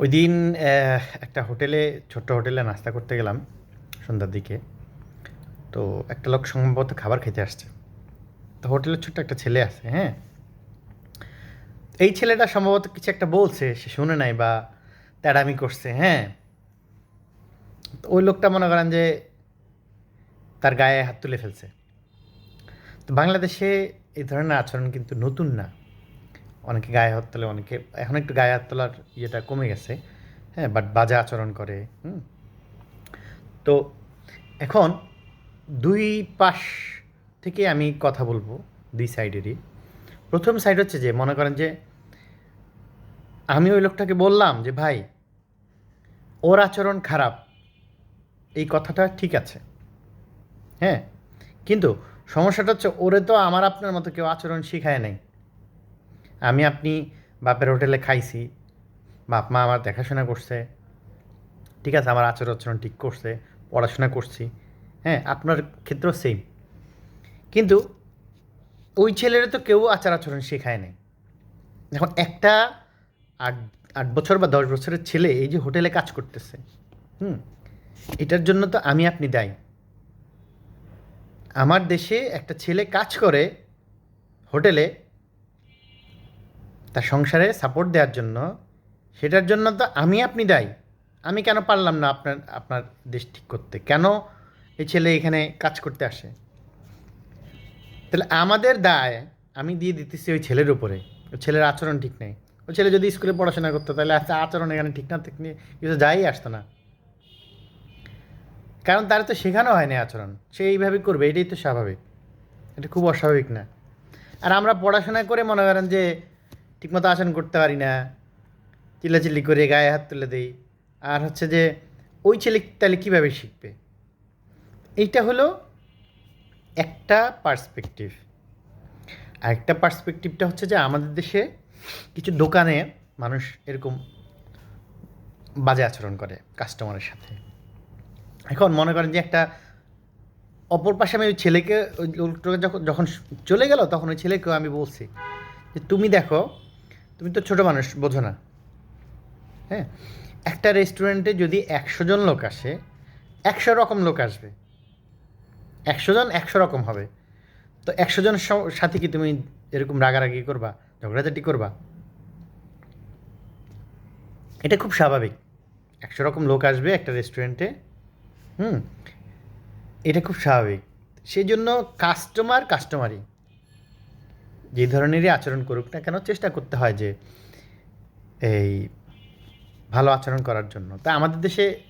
ওই দিন একটা হোটেলে, ছোট্ট হোটেলে নাস্তা করতে গেলাম সন্ধ্যার দিকে। তো একটা লোক সম্ভবত খাবার খেতে আসছে। তো হোটেলের ছোট্ট একটা ছেলে আছে হ্যাঁ? এই ছেলেটা সম্ভবত কিছু একটা বলছে, সে শুনে নাই বা তেড়ামি করছে হ্যাঁ? তো ওই লোকটা মনে করেন যে তার গায়ে হাত তুলে ফেলছে। তো বাংলাদেশে এই ধরনের আচরণ কিন্তু নতুন না। অনেকে গায়ে হাত তোলে, অনেকে এখন একটু গায়ে হাত তোলার ইয়েটা কমে গেছে হ্যাঁ বাট বাজে আচরণ করে, হুম। তো এখন দুই পাশ থেকে আমি কথা বলব দুই সাইডেরই। প্রথম সাইড হচ্ছে যে, মনে করেন যে, আমি ওই লোকটাকে বললাম যে, ভাই, ওর আচরণ খারাপ, এই কথাটা ঠিক আছে হ্যাঁ কিন্তু সমস্যাটা হচ্ছে ওরে তো আমার আপনার মতো কেউ আচরণ শিখায় নাই। আমি আপনি বাপের হোটেলে খাইছি, বাপ মা আমার দেখাশোনা করছে, ঠিক আছে, আমার আচরণ আচরণ ঠিক করছে, পড়াশোনা করছি হ্যাঁ আপনার ক্ষেত্রেও সেম কিন্তু ওই ছেলেরা তো কেউ আচার আচরণ শেখায় নাই। এখন একটা আট আট বছর বা দশ বছরের ছেলে এই যে হোটেলে কাজ করতেছে, হুম, এটার জন্য তো আমি আপনি দায়ী। আমার দেশে একটা ছেলে কাজ করে হোটেলে তার সংসারে সাপোর্ট দেওয়ার জন্য, সেটার জন্য তো আমি আপনি দায়ী। আমি কেন পারলাম না আপনার আপনার দেশ ঠিক করতে? কেন এই ছেলে এখানে কাজ করতে আসে? তাহলে আমাদের দায় আমি দিয়ে দিতেছি ওই ছেলের উপরে। ওই ছেলের আচরণ ঠিক নেই। ওই ছেলে যদি স্কুলে পড়াশোনা করতো, তাহলে আচ্ছা আচরণ এখানে ঠিক না, ঠিক কিছু যাই আসতো না। কারণ তার তো শেখানো হয়নি আচরণ। সে এইভাবে করবে, এটাই তো স্বাভাবিক। এটা খুব অস্বাভাবিক না। আর আমরা পড়াশোনা করে মনে করেন যে ঠিকমতো আচরণ করতে পারি না। চিল্লাচিল্লি করে গায়ে হাত তুলে দেই। আর হচ্ছে যে, ওই ছেলে তাহলে কীভাবে শিখবে? এইটা হলো একটা পার্সপেক্টিভ আর একটা পার্সপেক্টিভটা হচ্ছে যে, আমাদের দেশে কিছু দোকানে মানুষ এরকম বাজে আচরণ করে কাস্টমারের সাথে। এখন মনে করেন যে, একটা অপর পাশে আমি ওই ছেলেকে, ওই লোকটাকে যখন যখন চলে গেল, তখন ওই ছেলেকেও আমি বলছি যে, তুমি দেখো তুমি তো ছোটো মানুষ, বোঝো না। হ্যাঁ? একটা রেস্টুরেন্টে যদি একশো জন লোক আসে, একশো রকম লোক আসবে। একশো জন একশো রকম হবে। তো একশো জন সাথে কি তুমি এরকম রাগারাগি করবা, ঝগড়াঝাটি করবা? এটা খুব স্বাভাবিক। একশো রকম লোক আসবে একটা রেস্টুরেন্টে হুম? এটা খুব স্বাভাবিক। সেই জন্য কাস্টমার কাস্টমারই যে ধরনেরই আচরণ করুক না কেন চেষ্টা করতে হয় যে এই ভালো আচরণ করার জন্য। তা আমাদের দেশে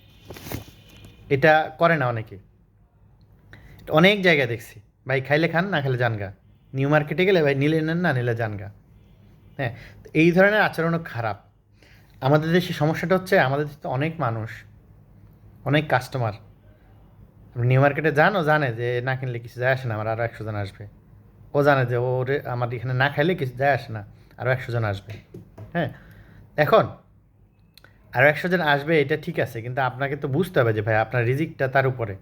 এটা করে না অনেকে। অনেক জায়গায় দেখছি। ভাই খাইলে খান, না খেলে জানগা। নিউ মার্কেটে গেলে ভাই নিলে নেন, না নিলে জানগা। হ্যাঁ এই ধরনের আচরণও খারাপ। আমাদের দেশে সমস্যাটা হচ্ছে আমাদের দেশে অনেক মানুষ, অনেক কাস্টমার নিউ মার্কেটে যান, ও জানে যে না কিনলে কিছু যায় আসে না, আমার আরও একশো জন আসবে। ও জানে যে ওরে আমার এখানে না খাইলে কিছু যায় আসে না। আরও একশো জন আসবে। হ্যাঁ? এখন আরও একশো জন আসবে, এটা ঠিক আছে, কিন্তু আপনাকে তো বুঝতে হবে যে ভাই, আপনার রিজিকটা তার উপরে।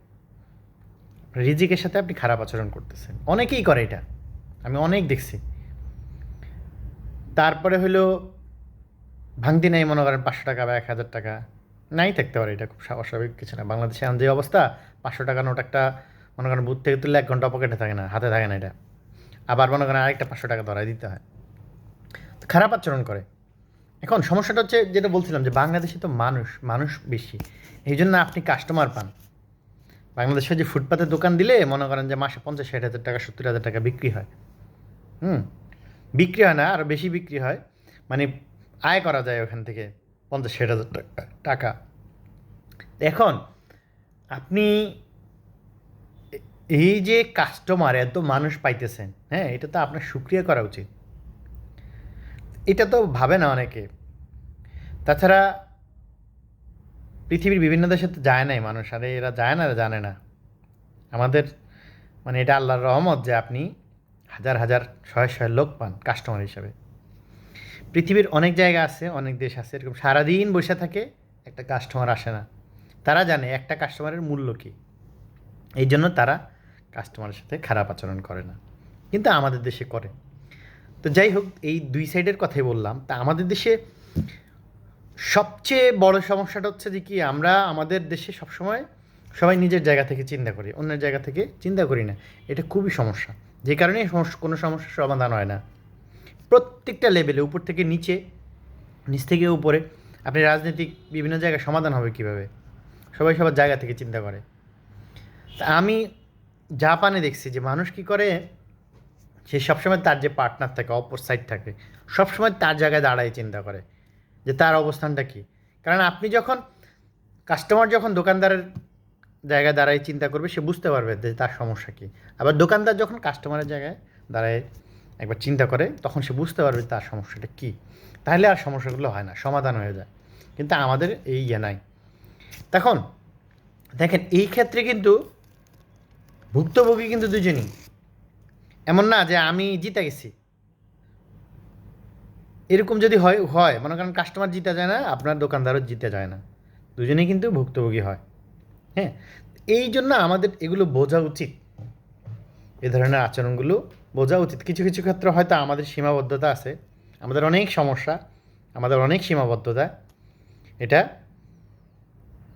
রিজিকের সাথে আপনি খারাপ আচরণ করতেছেন। অনেকেই করে এটা। আমি অনেক দেখছি। তারপরে হলো, ভাঙতি নাই মনে করেন পাঁচশো টাকা বা এক হাজার টাকা। নাই থাকতে পারে এটা খুব স্বা- অস্বাভাবিক কিছু না। বাংলাদেশে যে অবস্থা, পাঁচশো টাকা নোট একটা মনে করেন বুথ থেকে তুললে এক ঘণ্টা পকেটে থাকে না, হাতে থাকে না এটা। আবার মনে করেন আরেকটা পাঁচশো টাকা ধরাই দিতে হয়। তো খারাপ আচরণ করে। এখন সমস্যাটা হচ্ছে যেটা বলছিলাম যে বাংলাদেশে তো মানুষ মানুষ বেশি। এই জন্য আপনি কাস্টমার পান। বাংলাদেশে যে ফুটপাতে দোকান দিলে মনে করেন যে মাসে পঞ্চাশ, ষাট হাজার টাকা, সত্তর হাজার টাকা বিক্রি হয়। হুম? বিক্রি হয় না আরও বেশি বিক্রি হয়। মানে আয় করা যায় ওখান থেকে পঞ্চাশ, ষাট হাজার টাকা। এখন আপনি এই যে কাস্টমার এত মানুষ পাইতেছেন হ্যাঁ এটা তো আপনার সুক্রিয়া করা উচিত। এটা তো ভাবে না অনেকে। তাছাড়া পৃথিবীর বিভিন্ন দেশে তো যায় নাই মানুষ, আরে এরা যায় না, এরা জানে না। আমাদের মানে এটা আল্লাহর রহমত যে আপনি হাজার হাজার শয়ে শয়ে লোক পান কাস্টমার হিসাবে। পৃথিবীর অনেক জায়গা আছে, অনেক দেশ আছে, এরকম সারাদিন বসে থাকে একটা কাস্টমার আসে না। তারা জানে একটা কাস্টমারের মূল্য কী। এই জন্য তারা কাস্টমারের সাথে খারাপ আচরণ করে না। কিন্তু আমাদের দেশে করে। তো যাই হোক, এই দুই সাইডের কথাই বললাম। তা আমাদের দেশে সবচেয়ে বড় সমস্যাটা হচ্ছে যে কি, আমরা আমাদের দেশে সবসময় সবাই নিজের জায়গা থেকে চিন্তা করি, অন্যের জায়গা থেকে চিন্তা করি না। এটা খুবই সমস্যা। যে কারণে কোনো সমস্যার সমাধান হয় না। প্রত্যেকটা লেভেলে উপর থেকে নিচে, নিচ থেকে উপরে, আপনি রাজনৈতিক বিভিন্ন জায়গায় সমাধান হবে কীভাবে? সবাই সবার জায়গা থেকে চিন্তা করে। তা আমি জাপানে দেখছি যে মানুষ কি করে, সে সবসময় তার যে পার্টনার থাকে অপর সাইড থাকে, সবসময় তার জায়গায় দাঁড়ায় চিন্তা করে যে তার অবস্থানটা কী। কারণ আপনি যখন কাস্টমার যখন দোকানদারের জায়গায় দাঁড়ায় চিন্তা করবে, সে বুঝতে পারবে যে তার সমস্যা কী। আবার দোকানদার যখন কাস্টমারের জায়গায় দাঁড়ায় একবার চিন্তা করে, তখন সে বুঝতে পারবে তার সমস্যাটা কী। তাহলে আর সমস্যাগুলো হয় না, সমাধান হয়ে যায়। কিন্তু আমাদের এই ইয়ে নাই। তখন দেখেন, এই ক্ষেত্রে কিন্তু ভুক্তভোগী কিন্তু দুজনই। এমন না যে আমি জিতে গেছি। এরকম যদি হয় হয়। মনে করেন কাস্টমার জিতে যায় না, আপনার দোকানদারও জিতে যায় না। দুজনেই কিন্তু ভুক্তভোগী হয়। হ্যাঁ? এই জন্য আমাদের এগুলো বোঝা উচিত। এ ধরনের আচরণগুলো বোঝা উচিত। কিছু কিছু ক্ষেত্রে হয়তো আমাদের সীমাবদ্ধতা আছে। আমাদের অনেক সমস্যা, আমাদের অনেক সীমাবদ্ধতা। এটা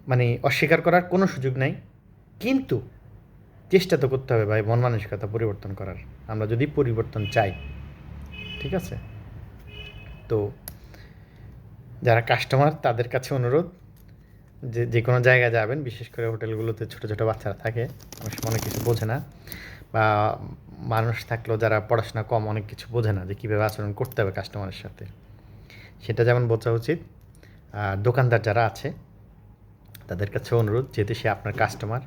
মানে অস্বীকার করার কোনো সুযোগ নাই। কিন্তু চেষ্টা তো করতে হবে ভাই, মন মানসিকতা পরিবর্তন করার। আমরা যদি পরিবর্তন চাই, ঠিক আছে? তো যারা কাস্টমার তাদের কাছে অনুরোধ যে যে কোনো জায়গায় যাবেন, বিশেষ করে হোটেলগুলোতে ছোটো ছোটো বাচ্চারা থাকে সময় অনেক কিছু বোঝে না, বা মানুষ থাকলেও যারা পড়াশোনা কম, অনেক কিছু বোঝে না যে কীভাবে আচরণ করতে হবে কাস্টমারের সাথে। সেটা যেমন বোঝা উচিত। আর দোকানদার যারা আছে, তাদের কাছে অনুরোধ, যেহেতু সে আপনার কাস্টমার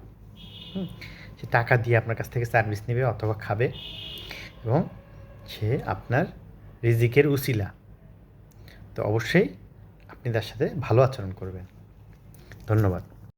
সে টাকা দিয়ে আপনার কাছ থেকে সার্ভিস নেবে অথবা খাবে এবং সে আপনার রিজিকের উসিলা। তো অবশ্যই আপনি তার সাথে ভালো আচরণ করবেন। ধন্যবাদ।